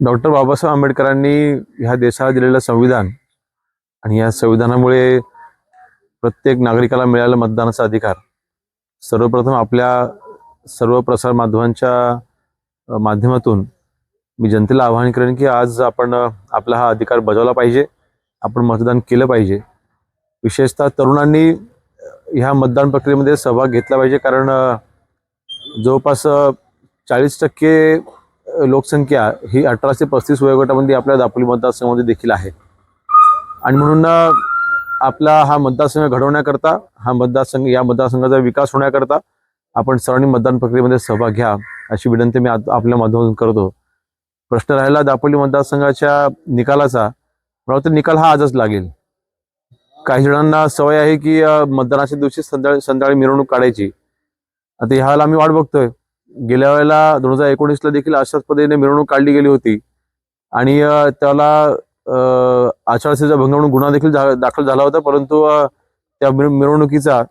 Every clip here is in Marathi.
डॉक्टर बाबासाहेब आंबेडकरांनी ह्या देशाला दिलेलं संविधान आणि या संविधानामुळे प्रत्येक नागरिकाला मिळाला मतदानाचा अधिकार सर्वप्रथम आपल्या सर्व प्रसार माध्यमांच्या माध्यमातून मी जनतेला आवाहन करेन की आज आपण आपला हा अधिकार बजावला पाहिजे आपण मतदान केलं पाहिजे. विशेषतः तरुणांनी ह्या मतदान प्रक्रियेमध्ये सहभाग घेतला पाहिजे कारण जवळपास चाळीस टक्के लोकसंख्या ही अठराशे पस्तीस वयोगटामध्ये आपल्या दापोली मतदारसंघामध्ये देखील आहे. आणि म्हणून आपला हा मतदारसंघ घडवण्याकरता हा मतदारसंघ या मतदारसंघाचा विकास होण्याकरता आपण सर्वांनी मतदान प्रक्रियेमध्ये सहभाग घ्या अशी विनंती मी आपल्या माध्यमातून करतो. प्रश्न राहिला दापोली मतदारसंघाच्या निकालाचा. मला वाटतं निकाल हा आजच लागेल. काही जणांना सवय आहे की मतदानाच्या दिवशी संध्याकाळी संध्याकाळी मिरवणूक काढायची. आता ह्याला आम्ही वाट बघतोय. गेल्या वेळेला दोन हजार एकोणीसला देखील अशाच पद्धतीने मिरवणूक काढली गेली होती. आणि त्याला आचारसंहिता भंग म्हणून गुन्हा देखील दाखल झाला होता. परंतु त्या मिरवणुकीचा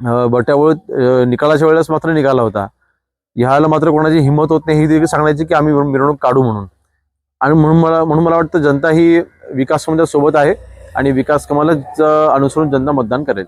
बट्यावर बट्यावळ निकालाच्या वेळेस मात्र निघाला होता. ह्याला मात्र कोणाची हिंमत होत नाही ही देखील सांगण्याची की आम्ही मिरवणूक काढू म्हणून. आणि म्हणून मला म्हणून मला वाटतं जनता ही विकास कामाच्या सोबत आहे. आणि विकास कामाला अनुसरून जनता मतदान करेल.